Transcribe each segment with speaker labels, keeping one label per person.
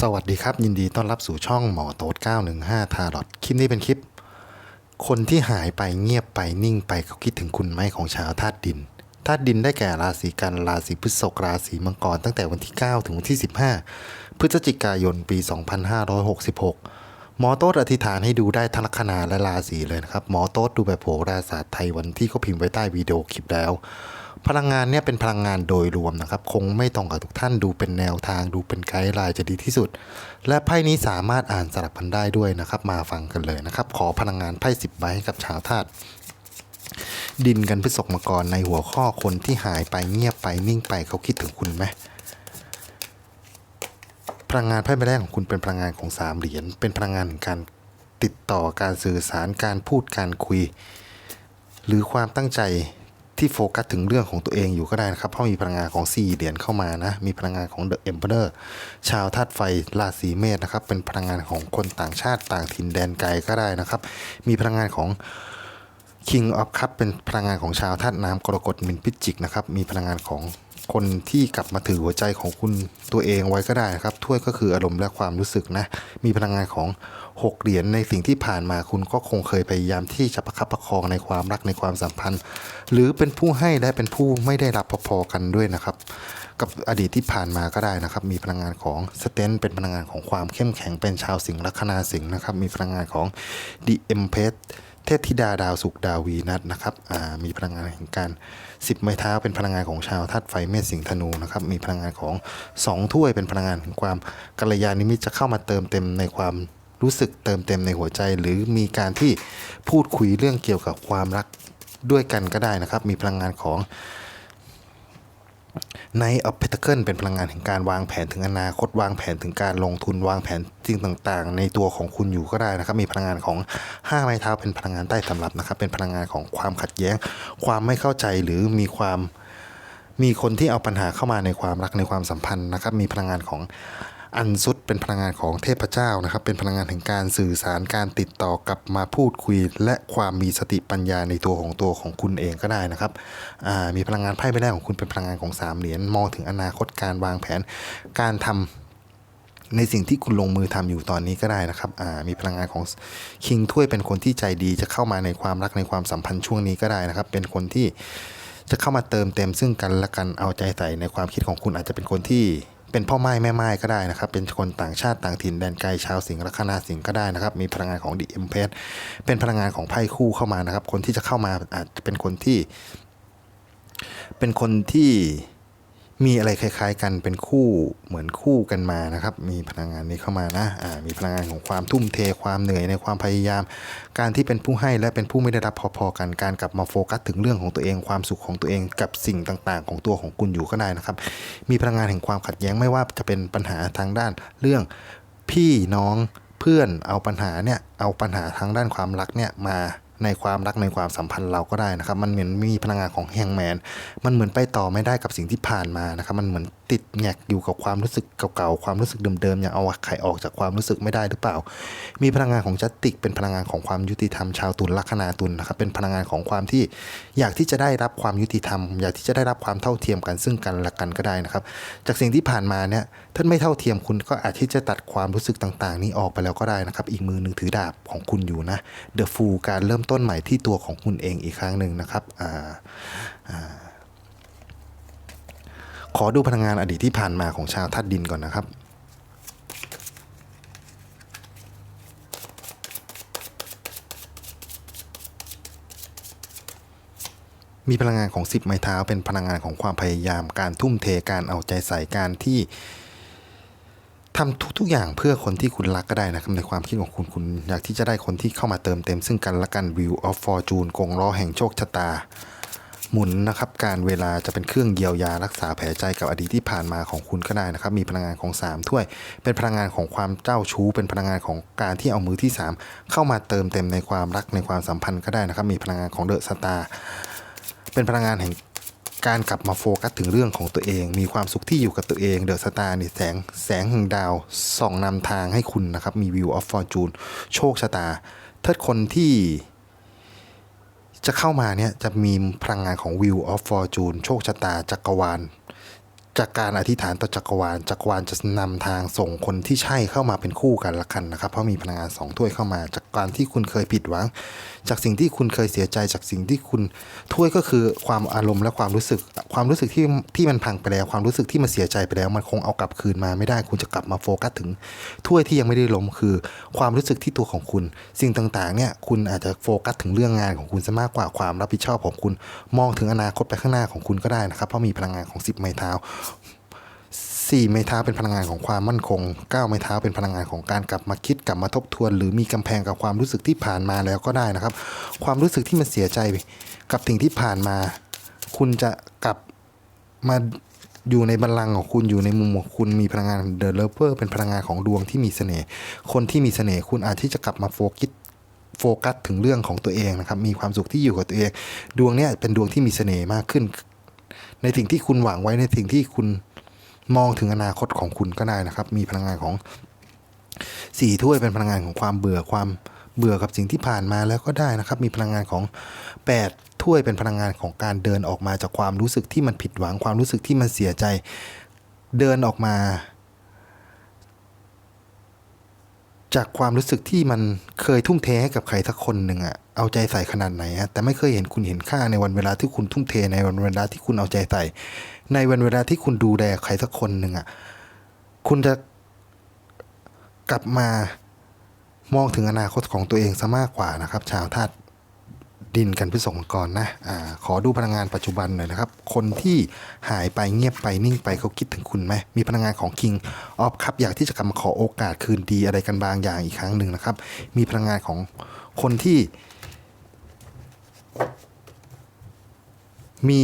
Speaker 1: สวัสดีครับยินดีต้อนรับสู่ช่องหมอโต๊ด915ทาร์ลอตคลิปนี้เป็นคลิป คนที่หายไปเงียบไปนิ่งไปเขาคิดถึงคุณไหมของชาวธาตุดินธาตุดินได้แก่ราศีกันราศีพฤษภราศีมังกรตั้งแต่วันที่ 9 ถึงวันที่ 15 พฤศจิกายนปี 2566 หมอโต๊ดอธิษฐานให้ดูได้ทั้งลัคนาและราศีเลยนะครับหมอโต๊ดดูแบบโหราศาสตร์ไทยวันที่เขาพิมพ์ไว้ใต้วิดีโอคลิปแล้ว พลังงานเนี่ยเป็นพลังงานโดยรวมนะครับ คงไม่ตรงกับทุกท่านดูเป็นแนวทางดูเป็นไกด์ไลน์จะดีที่สุด และไพ่นี้สามารถอ่านสลับกันได้ด้วยนะครับ มาฟังกันเลยนะครับ ขอพลังงานไพ่สิบใบให้กับชาวธาตุดินกันพฤษภมกรในหัวข้อคนที่หายไปเงียบไปนิ่งไปเขาคิดถึงคุณไหมพลังงานไพ่ใบแรกของคุณเป็นพลังงานของสามเหรียญเป็นพลังงานการติดต่อการสื่อสารการพูดการคุย หรือความตั้งใจ ที่โฟกัสถึงเรื่องของตัวเองอยู่ก็ได้นะครับ เพราะมีพลังงานของสี่เหรียญเข้ามานะ มีพลังงานของ The Emperor ชาวธาตุไฟราศีเมษนะครับ เป็นพลังงานของคนต่างชาติต่างถิ่นแดนไกลก็ได้นะครับ มีพลังงานของ King of Cup เป็นพลังงานของชาวธาตุน้ำกรกฎมินพิจิกนะครับ มีพลังงานของ คนที่กลับมาถือหัวใจของคุณตัวเองไว้ก็ได้ครับ ถ้วยก็คืออารมณ์และความรู้สึกนะ มีพลังงานของ 6 เหรียญในสิ่งที่ผ่านมาคุณก็คงเคยพยายามที่จะประคับประคองในความรักในความสัมพันธ์ หรือเป็นผู้ให้และเป็นผู้ไม่ได้รับพอๆกันด้วยนะครับ กับอดีตที่ผ่านมาก็ได้นะครับ มีพลังงานของสเตนเป็นพลังงานของความเข้มแข็งเป็นชาวสิงห์ลัคนาสิงห์นะครับ มีพลังงานของดีเอ็มเพส เทพธิดาดาวสุกดาววีนัทนะครับมีพลังงานแห่งการสิบไม้เท้าเป็นพลังงานของชาวธาตุไฟเมษสิงธนูนะครับมีพลังงานของสองถ้วยเป็นพลังงานแห่งความกัลยาณมิตรจะเข้ามาเติมเต็มในความรู้สึกเติมเต็มในหัวใจ หรือมีการที่พูดคุยเรื่องเกี่ยวกับความรักด้วยกันก็ได้นะครับ มีพลังงานของ ในออฟเพตเคิลเป็นพลังงานแห่งการวางแผนถึงอนาคตวางแผนถึงการลงทุนวางแผนสิ่งต่างๆ ในตัวของคุณอยู่ก็ได้นะครับ มีพลังงานของ5ไม้เท้าเป็นพลังงานใต้สำรับนะครับ เป็นพลังงานของความขัดแย้ง ความไม่เข้าใจหรือมีความมีคนที่เอาปัญหาเข้ามาในความรักในความสัมพันธ์นะครับ มีพลังงานของ อันซุดเป็นพลังงานของเทพเจ้านะครับ เป็นพลังงานแห่งการสื่อสารการติดต่อกลับมาพูดคุย และความมีสติปัญญาในตัวของตัวของคุณเองก็ได้นะครับมีพลังงานไพ่ใบแรกของคุณเป็นพลังงานของสามเหรียญมองถึงอนาคตการวางแผนการทำในสิ่งที่คุณลงมือทำอยู่ตอนนี้ก็ได้นะครับ มีพลังงานของคิงถ้วยเป็นคนที่ใจดีจะเข้ามาในความรักในความสัมพันธ์ช่วงนี้ก็ได้นะครับ เป็นคนที่จะเข้ามาเติมเต็มซึ่งกันและกันเอาใจใส่ในความคิดของคุณอาจจะเป็นคนที่ เป็นพ่อไม้แม่ไม้ก็ได้นะครับ เป็นคนต่างชาติต่างถิ่นแดนไกลชาวสิงห์ลัคนาสิงห์ก็ได้นะครับ มีพลังงานของดีเอ็มเพสเป็นพลังงานของไพ่คู่เข้ามานะครับ คนที่จะเข้ามาอาจจะเป็นคนที่ เป็นคนที่ มีอะไรคล้าย ๆ กันเป็นคู่เหมือนคู่กันมานะครับ มีพลังงานนี้เข้ามานะอ่ามีพลังงานของความทุ่มเทความเหนื่อยในความพยายาม การที่เป็นผู้ให้และเป็นผู้ไม่ได้รับพอๆกันการกลับมาโฟกัสถึงเรื่องของตัวเองความสุขของตัวเองกับสิ่งต่างๆ ของตัวของคุณอยู่ก็ได้นะครับ มีพลังงานแห่งความขัดแย้งไม่ว่าจะเป็นปัญหาทางด้านเรื่องพี่น้องเพื่อนเอาปัญหาเนี่ยเอาปัญหาทางด้านความรักเนี่ยมา ในความรักในความสัมพันธ์เราก็ได้นะครับ มันเหมือนมีพลังงานของแฮงแมน มันเหมือนไปต่อไม่ได้กับสิ่งที่ผ่านมานะครับ มันเหมือน ติดแงกอยู่กับความรู้สึกเก่าๆความรู้สึกเดิมๆยังเอาไข่ออกจากความรู้สึกไม่ได้หรือเปล่า มีพลังงานของจัตติก เป็นพลังงานของความยุติธรรมชาวตุลลัคนาตุลนะครับเป็นพลังงานของความที่อยากที่จะได้รับความยุติธรรม อยากที่จะได้รับความเท่าเทียมกันซึ่งกันและกันก็ได้นะครับ จากสิ่งที่ผ่านมาเนี่ยท่านไม่เท่าเทียมคุณก็อาจที่จะตัดความรู้สึกต่างๆ นี้ออกไปแล้วก็ได้นะครับ อีกมือหนึ่งถือดาบของคุณอยู่นะ The Fool การเริ่มต้นใหม่ที่ตัวของคุณเองอีกครั้งหนึ่งนะครับอ่าอ่า ขอดูพลังงานอดีตที่ผ่านมาของชาวธาตุดินก่อนนะครับ มีพลังงานของสิบไม้เท้าเป็นพลังงานของความพยายาม การทุ่มเทการเอาใจใส่การที่ทำทุก ๆ อย่างเพื่อคนที่คุณรักก็ได้นะครับในความคิดของคุณคุณอยากที่จะได้คนที่เข้ามาเติมเต็มซึ่งกันและกัน View of Fortune กงล้อแห่งโชคชะตา หมุนนะครับการเวลาจะเป็นเครื่องเยียวยารักษาแผลใจกับอดีตที่ผ่านมาของคุณก็ได้นะครับ มีพลังงานของ 3 ถ้วย เป็นพลังงานของความเจ้าชู้ เป็นพลังงานของการที่เอามือที่ 3 เข้ามาเติมเต็มในความรักในความสัมพันธ์ก็ได้นะครับ มีพลังงานของเดอะสตาร์เป็นพลังงานแห่งการกลับมาโฟกัสถึงเรื่องของตัวเอง มีความสุขที่อยู่กับตัวเอง เดอะสตาร์นี่แสงแสงแห่งดาวส่องนำทางให้คุณนะครับ มีวิวออฟฟอร์จูนโชคชะตาถ้าคนที่ จะเข้ามาเนี่ยจะมีพลังงานของ Wheel of Fortune โชคชะตาจักรวาล จากการอธิษฐานต่อจักรวาลจักรวาลจะนำทางส่งคนที่ใช่เข้ามาเป็นคู่กันละกันนะครับ เพราะมีพลังงานสองถ้วยเข้ามา จากการที่คุณเคยผิดหวัง จากสิ่งที่คุณเคยเสียใจ จากสิ่งที่คุณถ้วยก็คือความอารมณ์และความรู้สึก ความรู้สึกที่ที่มันพังไปแล้ว ความรู้สึกที่มันเสียใจไปแล้ว มันคงเอากลับคืนมาไม่ได้ คุณจะกลับมาโฟกัสถึงถ้วยที่ยังไม่ได้ล้มคือ ความรู้สึกที่ตัวของคุณ สิ่งต่างๆเนี่ยคุณอาจจะโฟกัสถึงเรื่องงานของคุณซะมากกว่าความรับผิดชอบของคุณ มองถึงอนาคตไปข้างหน้าของคุณก็ได้นะครับเพราะมีพลังงานของ10ไม้เท้า 4 ไม้เท้าเป็นพลังงานของความมั่นคง 9 ไม้เท้าเป็นพลังงานของการกลับมาคิดกลับมาทบทวน หรือมีกำแพงกับความรู้สึกที่ผ่านมาแล้วก็ได้นะครับ ความรู้สึกที่มันเสียใจกับสิ่งที่ผ่านมา คุณจะกลับมาอยู่ในบัลลังก์ของคุณอยู่ในมุมของคุณมีพลังงานเดอะเลเวอร์เป็นพลังงานของดวงที่มีเสน่ห์คนที่มีเสน่ห์คุณอาจที่จะกลับมาโฟกัสโฟกัสถึงเรื่องของตัวเองนะครับ มีความสุขที่อยู่กับตัวเอง ดวงเนี้ยเป็นดวงที่มีเสน่ห์มากขึ้น ในสิ่งที่คุณหวังไว้ในสิ่งที่คุณ มองถึงอนาคตของคุณก็ได้นะครับ มีพลังงานของสี่ถ้วยเป็นพลังงานของความเบื่อความเบื่อกับสิ่งที่ผ่านมาแล้วก็ได้นะครับ มีพลังงานของแปดถ้วยเป็นพลังงานของการเดินออกมาจากความรู้สึกที่มันผิดหวังความรู้สึกที่มันเสียใจ เดินออกมา จากความรู้สึกที่มันเคยทุ่มเทให้กับใครสักคนหนึ่งอะเอาใจใส่ขนาดไหนฮะแต่ไม่เคยเห็นคุณเห็นค่าในวันเวลาที่คุณทุ่มเทในวันเวลาที่คุณเอาใจใส่ ในวันเวลาที่คุณดูแลใครสักคนหนึ่งอะคุณจะกลับมามองถึงอนาคตของตัวเองซะมากกว่านะครับ ชาวธาตุ ดินกันพฤษภมังกรนะอ่าขอดูพลังงานปัจจุบันหน่อยนะครับ คนที่หายไปเงียบไปนิ่งไปเขาคิดถึงคุณไหม มีพลังงานของคิงออฟครับอยากที่จะกลับมาขอโอกาสคืนดีอะไรกันบางอย่างอีกครั้งหนึ่งนะครับ มีพลังงานของคนที่ มี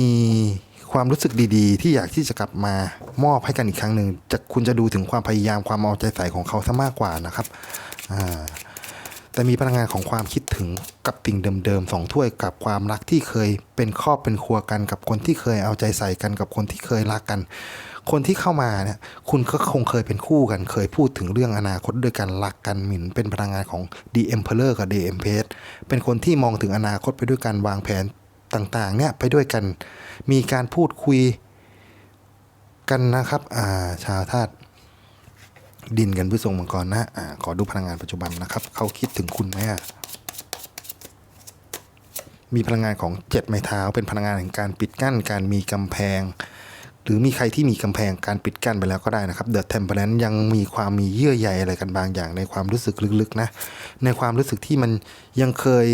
Speaker 1: ความรู้สึกดีๆ ที่อยากที่จะกลับมามอบให้กันอีกครั้งหนึ่งจะคุณจะดูถึงความพยายามความเอาใจใส่ของเขาซะมากกว่านะครับอ่า แต่มีพลังงานของความคิดถึงกับสิ่งเดิมๆสองถ้วยกับความรักที่เคยเป็นครอบเป็นครัวกันกับคนที่เคยเอาใจใส่กันกับคนที่เคยรักกัน คนที่เข้ามาเนี่ยคุณก็คงเคยเป็นคู่กัน เคยพูดถึงเรื่องอนาคตด้วยกันรักกันหมิ่นเป็นพลังงานของ The Emperor กับ The Empress เป็นคนที่มองถึงอนาคตไปด้วยกันวางแผนต่างๆเนี่ยไปด้วยกัน มีการพูดคุยกันนะครับอ่าชาวธาตุ ดินกันผู้ทรงมังกรนะอ่าขอดูพลังงานปัจจุบันนะครับ เขาคิดถึงคุณไหมมีพลังงานของเจ็ดไม้เท้า เป็นพลังงานแห่งการปิดกั้น การมีกำแพง หรือมีใครที่มีกำแพงการปิดกั้นไปแล้วก็ได้นะครับเดอะเทมเพลนยังมีความมีเยื่อใยอะไรกันบางอย่างในความรู้สึกลึกๆนะในความรู้สึกที่มันยังเคย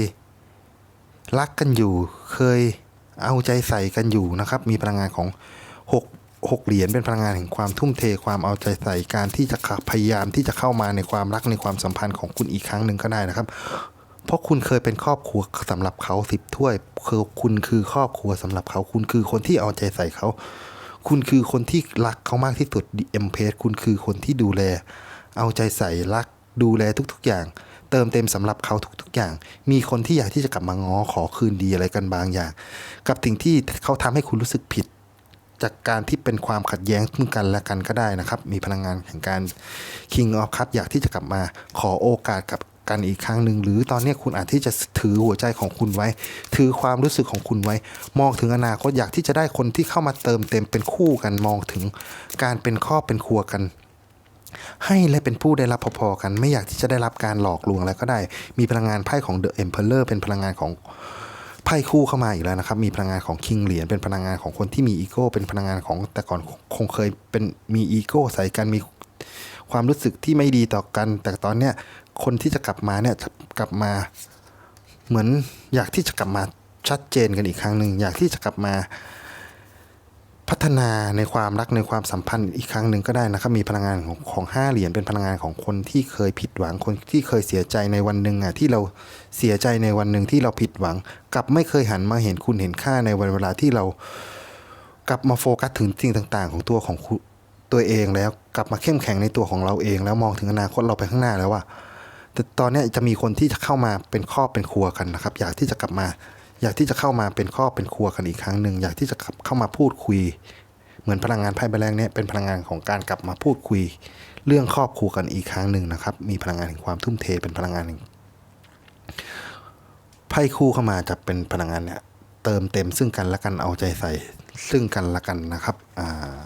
Speaker 1: รักกันอยู่ เคยเอาใจใส่กันอยู่นะครับ มีพลังงานของ 6 6 เหรียญเป็นพลังงานแห่งความทุ่มเทความเอาใจใส่การที่จะพยายามที่จะเข้ามาในความรักในความสัมพันธ์ของคุณอีกครั้งหนึ่งก็ได้นะครับ เพราะคุณเคยเป็นครอบครัวสำหรับเขาสิบถ้วยคือคุณคือครอบครัวสำหรับเขา คุณคือคนที่เอาใจใส่เขา คุณคือคนที่รักเขามากที่สุดเอ็มเพสคุณคือคนที่ดูแล เอาใจใส่รักดูแลทุกๆอย่าง เติมเต็มสำหรับเขาทุกๆอย่าง มีคนที่อยากที่จะกลับมาง้อขอคืนดีอะไรกันบางอย่าง กับสิ่งที่เขาทำให้คุณรู้สึกผิด จากการที่เป็นความขัดแย้งซึ่งกันและกันก็ได้นะครับ มีพลังงานแห่งการ King of Cup อยากที่จะกลับมาขอโอกาสกับกันอีกครั้งหนึ่งหรือตอนนี้คุณอาจที่จะถือหัวใจของคุณไว้ ถือความรู้สึกของคุณไว้ มองถึงอนาคตอยากที่จะได้คนที่เข้ามาเติมเต็มเป็นคู่กันมองถึงการเป็นครอบเป็นครัวกัน ให้และเป็นผู้ได้รับพอๆกัน ไม่อยากที่จะได้รับการหลอกลวงแล้วก็ได้ มีพลังงานไพ่ของ The Emperor เป็นพลังงานของ ไพ่คู่เข้ามาอีกแล้วนะครับ มีพลังงานของคิงเหรียญเป็นพลังงานของคนที่มีอีโก้ เป็นพลังงานของแต่ก่อนคงเคยเป็นมีอีโก้ใส่กันมีความรู้สึกที่ไม่ดีต่อกัน แต่ตอนเนี้ยคนที่จะกลับมาเนี่ยกลับมา เหมือนอยากที่จะกลับมาชัดเจนกันอีกครั้งหนึ่งอยากที่จะกลับมา พัฒนาในความรักในความสัมพันธ์อีกครั้งหนึ่งก็ได้นะครับ มีพลังงานของของห้าเหรียญเป็นพลังงานของคนที่เคยผิดหวังคนที่เคยเสียใจในวันหนึ่งอะที่เราเสียใจในวันหนึ่งที่เราผิดหวัง กลับไม่เคยหันมาเห็นคุณเห็นค่าในวันเวลาที่เรากลับมาโฟกัสถึงสิ่งต่าง ๆ ของตัวของตัวเองแล้วกลับมาเข้มแข็งในตัวของเราเอง แล้วมองถึงอนาคตเราไปข้างหน้าแล้วว่าแต่ตอนนี้จะมีคนที่จะเข้ามาเป็นครอบเป็นครัวกันนะครับ อยากที่จะกลับมา อยากที่จะเข้ามาเป็นครอบเป็นครัวกันอีกครั้งหนึ่งอยากที่จะเข้ามาพูดคุย เหมือนพลังงานไพ่ใบแรงเนี่ยเป็นพลังงานของการกลับมาพูดคุย เรื่องครอบครัวกันอีกครั้งหนึ่งนะครับ มีพลังงานแห่งความทุ่มเทเป็นพลังงานแห่งไพ่คู่เข้ามาจะเป็นพลังงานเนี่ยเติมเต็มซึ่งกันและกันเอาใจใส่ซึ่งกันและกันนะครับอ่า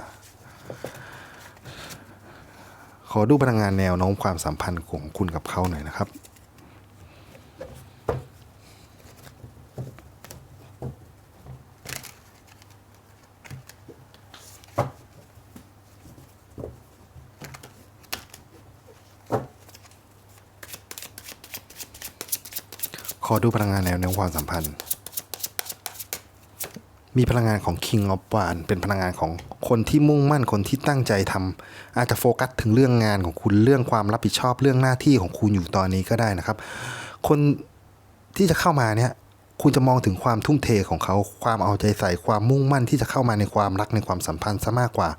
Speaker 1: ขอดูพลังงานแนวโน้มความสัมพันธ์ของคุณกับเขาหน่อยนะครับ ดูพลังงานแนวโน้มความสัมพันธ์ มีพลังงานของ King of w a n เป็นพลังงานของคนที่มุ่งมั่นคนที่ตั้งใจทำอาจจะโฟกัสถึงเรื่องงานของคุณเรื่องความรับผิดชอบเรื่องหน้าที่ของคุณอยู่ตอนนี้ก็ได้นะครับ คนที่จะเข้ามาเนี่ยคุณจะมองถึงความทุ่มเทของเขา ความเอาใจใส่ความมุ่งมั่นที่จะเข้ามาในความรักในความสัมพันธ์ซะมากกว่า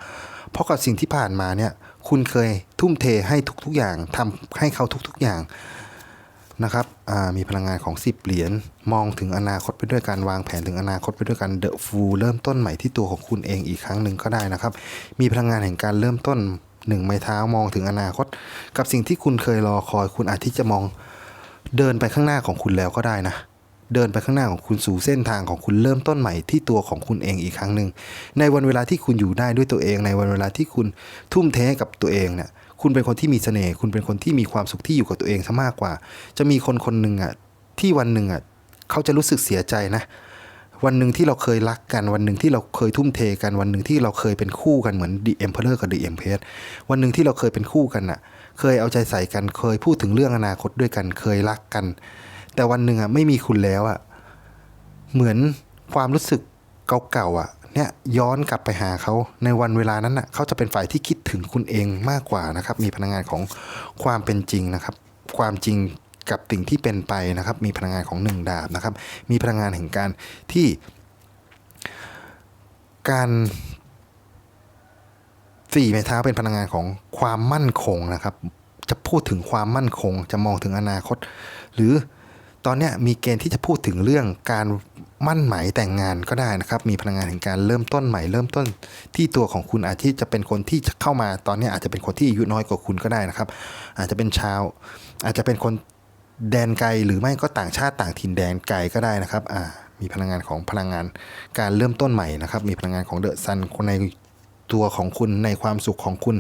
Speaker 1: เพราะกับสิ่งที่ผ่านมาเนี่ย คุณเคยทุ่มเทให้ทุกๆอย่างทำให้เขาทุกๆอย่าง นะครับมีพลังงานของ 10 เหรียญ มองถึงอนาคตไปด้วยการวางแผนถึงอนาคตไปด้วยการเดอะฟูเริ่มต้นใหม่ที่ตัวของคุณเองอีกครั้งหนึ่งก็ได้นะครับ มีพลังงานแห่งการเริ่มต้นหนึ่งไม้เท้ามองถึงอนาคต กับสิ่งที่คุณเคยรอคอย คุณอาจที่จะมองเดินไปข้างหน้าของคุณแล้วก็ได้นะ เดินไปข้างหน้าของคุณสู่เส้นทางของคุณเริ่มต้นใหม่ที่ตัวของคุณเองอีกครั้งหนึ่งในวันเวลาที่คุณอยู่ได้ด้วยตัวเอง ในวันเวลาที่คุณทุ่มเทกับตัวเองเนี่ย คุณเป็นคนที่มีเสน่ห์คุณเป็นคนที่มีความสุขที่อยู่กับตัวเองซะมากกว่า จะมีคนคนหนึ่งอะที่วันหนึ่งอะเขาจะรู้สึกเสียใจนะ วันหนึ่งที่เราเคยรักกัน วันหนึ่งที่เราเคยทุ่มเทกัน วันหนึ่งที่เราเคยเป็นคู่กันเหมือน The Emperor กับ The Empress วันหนึ่งที่เราเคยเป็นคู่กันน่ะ เคยเอาใจใส่กัน เคยพูดถึงเรื่องอนาคตด้วยกัน เคยรักกัน แต่วันหนึ่งอะไม่มีคุณแล้วอะเหมือนความรู้สึกเก่าๆอะ เนี่ยย้อนกลับไปหาเขาในวันเวลานั้นน่ะเขาจะเป็นฝ่ายที่คิดถึงคุณเองมากกว่านะครับ มีพลังงานของความเป็นจริงนะครับ ความจริงกับสิ่งที่เป็นไปนะครับ มีพลังงานของหนึ่งดาบนะครับ มีพลังงานแห่งการที่ การสี่ไม้เท้าเป็นพลังงานของความมั่นคงนะครับ จะพูดถึงความมั่นคง จะมองถึงอนาคต หรือตอนนี้มีเกณฑ์ที่จะพูดถึงเรื่องการ มั่นหมายแต่งงานก็ได้นะครับ มีพลังงานแห่งการเริ่มต้นใหม่ เริ่มต้นที่ตัวของคุณอาจที่จะเป็นคนที่จะเข้ามาตอนนี้อาจจะเป็นคนที่อายุน้อยกว่าคุณก็ได้นะครับ อาจจะเป็นชาว อาจจะเป็นคนแดนไกลหรือไม่ก็ต่างชาติต่างถิ่นแดนไกลก็ได้นะครับอ่ามีพลังงานของพลังงานการเริ่มต้นใหม่นะครับ มีพลังงานของเดอะซันคนใน ตัวของคุณในความสุขของคุณ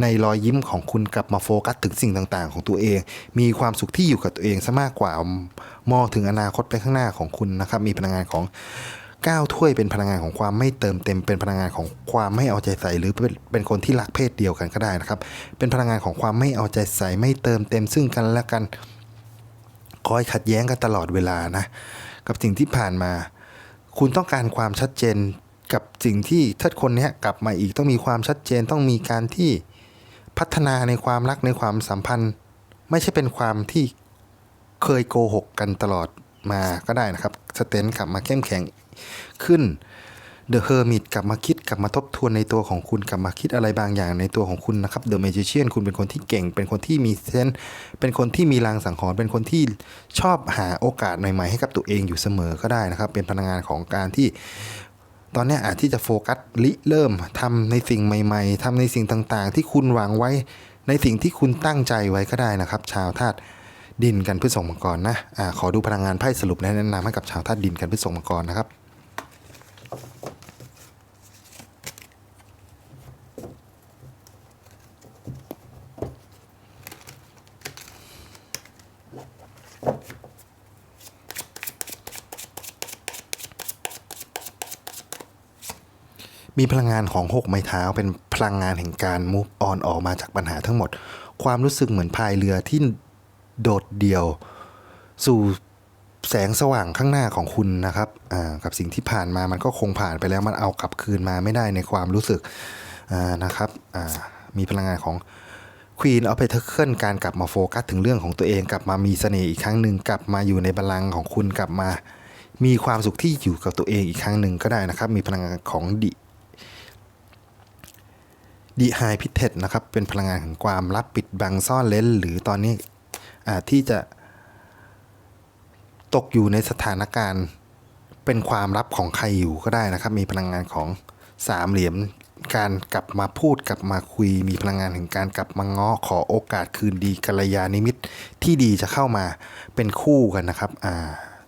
Speaker 1: ในรอยยิ้มของคุณกลับมาโฟกัสถึงสิ่งต่างๆ ของตัวเอง มีความสุขที่อยู่กับตัวเองซะมากกว่ามองถึงอนาคตไปข้างหน้าของคุณนะครับ มีพลังงานของก้าถ้วยเป็นพลังงานของความไม่เติมเต็ม เป็นพลังงานของความไม่เอาใจใส่ หรือเป็นเป็นคนที่รักเพศเดียวกันก็ได้นะครับ เป็นพลังงานของความไม่เอาใจใส่ไม่เติมเต็มซึ่งกันและกันคอยขัดแย้งกันตลอดเวลานะ กับสิ่งที่ผ่านมา คุณต้องการความชัดเจน กับสิ่งที่ถ้าคนนี้กลับมาอีกต้องมีความชัดเจนต้องมีการที่พัฒนาในความรักในความสัมพันธ์ ไม่ใช่เป็นความที่เคยโกหกกันตลอดมาก็ได้นะครับสเตนกลับมาเข้มแข็งขึ้นเดอะเฮอร์มิตกลับมาคิดกลับมาทบทวนในตัวของคุณกลับมาคิดอะไรบางอย่างในตัวของคุณนะครับเดอะเมจิเชียนคุณเป็นคนที่เก่ง เป็นคนที่มีเซนส์เป็นคนที่มีลางสังหรณ์เป็นคนที่ชอบหาโอกาสใหม่ๆให้กับตัวเองอยู่เสมอก็ได้นะครับ เป็นพลังงานของการที่ ตอนนี้อาจที่จะโฟกัสริเริ่มทำในสิ่งใหม่ ๆทำในสิ่งต่างๆ ที่คุณหวังไว้ในสิ่งที่คุณตั้งใจไว้ก็ได้นะครับ ชาวธาตุดินกันพฤษภมังกรนะอะขอดูพลังงานไพ่สรุปและแนะนำให้กับชาวธาตุดินกันพฤษภมังกรนะครับ มีพลังงานของหกไม้เท้า เป็นพลังงานแห่งการ move on ออกมาจากปัญหาทั้งหมด ความรู้สึกเหมือนพายเรือที่โดดเดี่ยว สู่แสงสว่างข้างหน้าของคุณนะครับกับสิ่งที่ผ่านมามันก็คงผ่านไปแล้วมันเอากลับคืนมาไม่ได้ในความรู้สึกนะครับมีพลังงานของ Queen of Pentacles การกลับมาโฟกัสถึงเรื่องของตัวเองกลับมามีเสน่ห์อีกครั้งหนึ่งกลับมาอยู่ในบัลลังของคุณกลับมา มีความสุขที่อยู่กับตัวเองอีกครั้งหนึ่งก็ได้นะครับ มีพลังงานของดิ ดีไฮพิเทสนะครับ เป็นพลังงานของความลับปิดบังซ่อนเลนหรือตอนนี้ที่จะตกอยู่ในสถานการณ์เป็นความลับของใครอยู่ก็ได้นะครับ มีพลังงานของสามเหลี่ยมการกลับมาพูดกลับมาคุย มีพลังงานแห่งการกลับมาง้อขอโอกาสคืนดีกัลยาณมิตรที่ดีจะเข้ามาเป็นคู่กันนะครับอ่า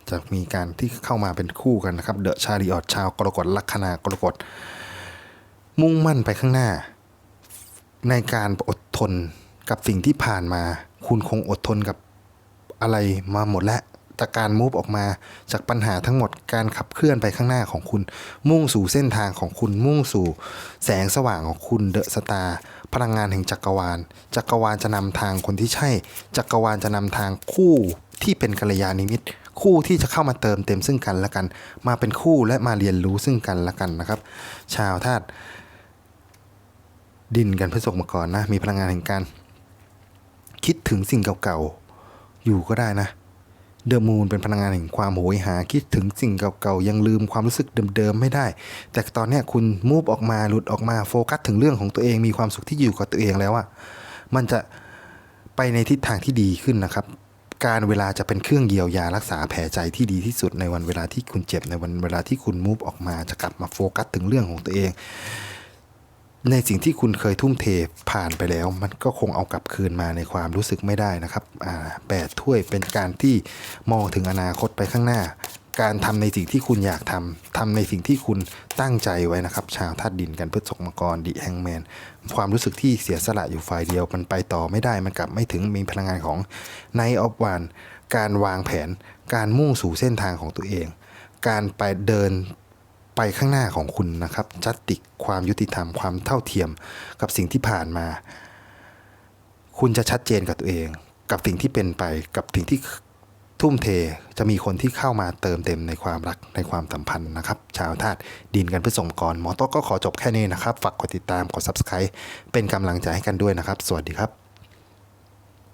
Speaker 1: จะมีการที่เข้ามาเป็นคู่กันนะครับ เดอะชาริออตชาวกรกฎลัคนา กรกฎมุ่งมั่นไปข้างหน้า ในการอดทนกับสิ่งที่ผ่านมา คุณคงอดทนกับอะไรมาหมดแล้วจากการมูฟออกมาจากปัญหาทั้งหมดการขับเคลื่อนไปข้างหน้าของคุณ มุ่งสู่เส้นทางของคุณมุ่งสู่แสงสว่างของคุณเดอะสตาร์พลังงานแห่งจักรวาล จักรวาลจะนำทางคนที่ใช่ จักรวาลจะนำทางคู่ที่เป็นกัลยาณมิตรคู่ที่จะเข้ามาเติมเต็มซึ่งกันและกัน มาเป็นคู่และมาเรียนรู้ซึ่งกันและกันนะครับ ชาวธาตุ ดินกันพฤษภมาก่อนนะ มีพลังงานแห่งการ คิดถึงสิ่งเก่าๆ อยู่ก็ได้นะ เดอะมูนเป็นพลังงานแห่งความโหยหา คิดถึงสิ่งเก่าๆ ยังลืมความรู้สึกเดิมๆ ไม่ได้ แต่ตอนนี้คุณมูฟออกมาหลุดออกมาโฟกัสถึงเรื่องของตัวเอง มีความสุขที่อยู่กับตัวเองแล้วอะมันจะไปในทิศทางที่ดีขึ้นนะครับ การเวลาจะเป็นเครื่องเยียวยารักษาแผลใจที่ดีที่สุดในวันเวลาที่คุณเจ็บในวันเวลาที่คุณมูฟออกมาจะกลับมาโฟกัสถึงเรื่องของตัวเอง ในสิ่งที่คุณเคยทุ่มเทผ่านไปแล้ว มันก็คงเอากลับคืนมาในความรู้สึกไม่ได้นะครับอ่าแปดถ้วยเป็นการที่มองถึงอนาคตไปข้างหน้า การทำในสิ่งที่คุณอยากทำทำในสิ่งที่คุณตั้งใจไว้นะครับ ชาวธาตุดินกันพฤษภมกรดิแฮงแมนความรู้สึกที่เสียสละอยู่ฝ่ายเดียว มันไปต่อไม่ได้มันกลับไม่ถึงมีพลังงานของไนออฟวานการวางแผน การมุ่งสู่เส้นทางของตัวเอง การไปเดิน ไปข้างหน้าของคุณนะครับจัตติกความยุติธรรมความเท่าเทียมกับสิ่งที่ผ่านมา คุณจะชัดเจนกับตัวเอง กับสิ่งที่เป็นไปกับสิ่งที่ทุ่มเทจะมีคนที่เข้ามาเติมเต็มในความรักในความสัมพันธ์นะครับ ชาวธาตุดินกันเพื่อส่งก่อนหมอโต๊ะก็ขอจบแค่นี้นะครับ ฝากกดติดตามกด subscribe เป็นกำลังใจให้กันด้วยนะครับ สวัสดีครับ